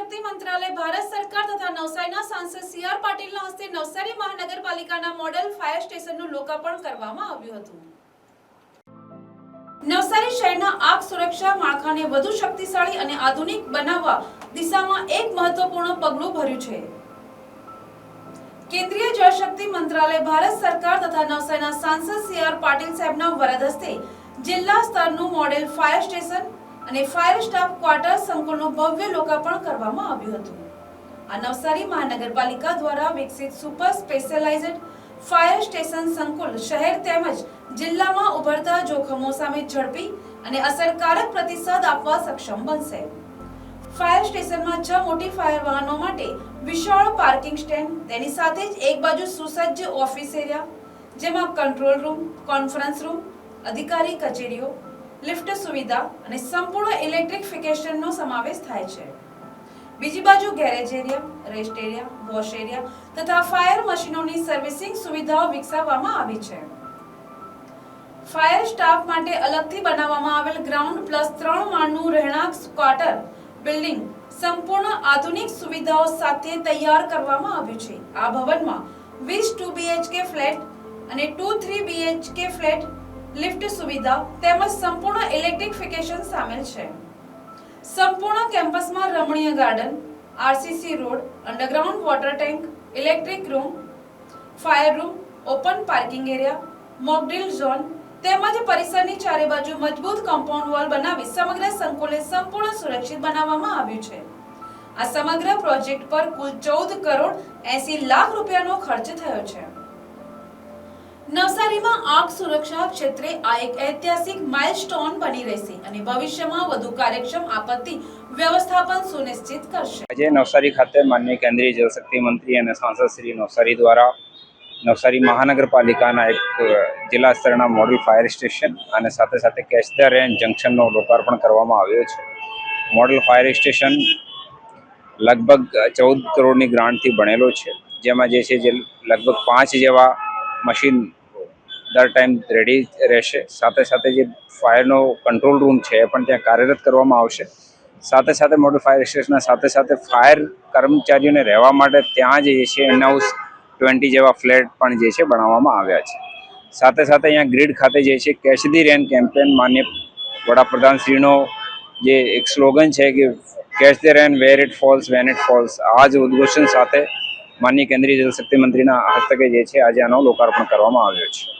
જળશક્તિ મંત્રાલય ભારત સરકાર તથા નવસારીના સાંસદ સી આર પાટીલના હસ્તે નવસારી મહાનગરપાલિકાના મોડેલ ફાયર સ્ટેશનનું લોકાર્પણ કરવામાં આવ્યું હતું. નવસારી શહેરના આગ સુરક્ષા માળખાને વધુ શક્તિશાળી અને આધુનિક બનાવવા દિશામાં એક મહત્વપૂર્ણ પગલું ભર્યું છે. કેન્દ્રીય જળશક્તિ મંત્રાલય ભારત સરકાર તથા નવસારીના સાંસદ સી આર પાટીલ સાહેબના વરદ હસ્તે જિલ્લા સ્તરનું મોડેલ ફાયર સ્ટેશન અને ફાયર સ્ટાફ ક્વાર્ટર સંકુલનું ભવ્ય લોકાર્પણ કરવામાં આવ્યું હતું. આ નવસારી મહાનગરપાલિકા દ્વારા વિકસિત સુપર સ્પેશિયલાઇઝડ ફાયર સ્ટેશન સંકુલ શહેર તેમજ જિલ્લામાં ઉભરતા જોખમો સામે ઝડપી અને અસરકારક પ્રતિસાદ આપવા સક્ષમ બનશે. ફાયર સ્ટેશનમાં છ મોટી ફાયર વાહનો માટે વિશાળ પાર્કિંગ સ્ટેન્ડ, તેની સાથે જ એક બાજુ સુસજ્જ ઓફિસ એરિયા, જેમાં કંટ્રોલ રૂમ, કોન્ફરન્સ રૂમ, અધિકારી કચેરીઓ લિફ્ટ સુવિધા અને સંપૂર્ણ ઇલેક્ટ્રિફિકેશનનો સમાવેશ થાય છે. બીજી બાજુ garage area, rest area, wash area તથા ફાયર મશીનોની સર્વિસિંગ સુવિધાઓ વિકસાવવામાં આવી છે. ફાયર સ્ટાફ માટે અલગથી બનાવવામાં આવેલ ગ્રાઉન્ડ પ્લસ ત્રણ માળનું રહેણાંક ક્વાર્ટર બિલ્ડિંગ સંપૂર્ણ આધુનિક સુવિધાઓ સાથે તૈયાર કરવામાં આવ્યું છે. આ ભવનમાં વીસ ટુ બીએચકે ફ્લેટ અને two three BHK flat lift સુવિધા તેમજ સંપૂર્ણ ઇલેક્ટ્રિફિકેશન સામેલ છે. સંપૂર્ણ કેમ્પસમાં રમણીય garden RCC road underground water tank electric room fire room open parking area mock drill zone તેમજ પરિસરની ચારે બાજુ મજબૂત કમ્પાઉન્ડ વોલ બનાવી સમગ્ર સંકુલને સંપૂર્ણ સુરક્ષિત બનાવવામાં આવ્યું છે. આ સમગ્ર પ્રોજેક્ટ પર કુલ ચૌદ કરોડ એસી લાખ રૂપિયાનો ખર્ચ થયો છે. નવસારીમાં આગ સુરક્ષા ક્ષેત્રે આ એક ઐતિહાસિક માઇલસ્ટોન બની રહેશે અને ભવિષ્યમાં વધુ કાર્યક્ષમ આપત્તિ વ્યવસ્થાપન સુનિશ્ચિત કરશે. આજે નવસારી ખાતે માનનીય કેન્દ્રીય જળશક્તિ મંત્રી અને સાંસદ શ્રી નવસારી દ્વારા નવસારી મહાનગરપાલિકાના એક જિલ્લા સ્તરના મોડલ ફાયર સ્ટેશન અને સાથે સાથે કેચ ધ રેન જંકશનનો લોકાર્પણ કરવામાં આવ્યો છે. મોડલ ફાયર સ્ટેશન લગભગ ચૌદ કરોડની ગ્રાન્ટથી બનેલો છે. જેમાં જે છે જે લગભગ પાંચ જેવા મશીન દર ટાઈમ રેડી રહેશે. સાથે સાથે જે ફાયરનો કંટ્રોલ રૂમ છે, એ પણ ત્યાં કાર્યરત કરવામાં આવશે. સાથે સાથે મોડલ ફાયર સ્ટેશનના સાથે સાથે ફાયર કર્મચારીઓને રહેવા માટે ત્યાં જે છે ઇનહાઉસ ટ્વેન્ટી જેવા ફ્લેટ પણ જે છે બનાવવામાં આવ્યા છે. સાથે સાથે અહીંયા ગ્રીડ ખાતે જે છે કેચ ધી રેન કેમ્પેન માન્ય વડાપ્રધાન શ્રીનો જે એક સ્લોગન છે કે catch the rain where it falls when it falls આ જ ઉદ્ઘોષણ સાથે માનનીય કેન્દ્રીય જલશક્તિ મંત્રીના હસ્તકે જે છે, આજે આનો લોકાર્પણ કરવામાં આવ્યો છે.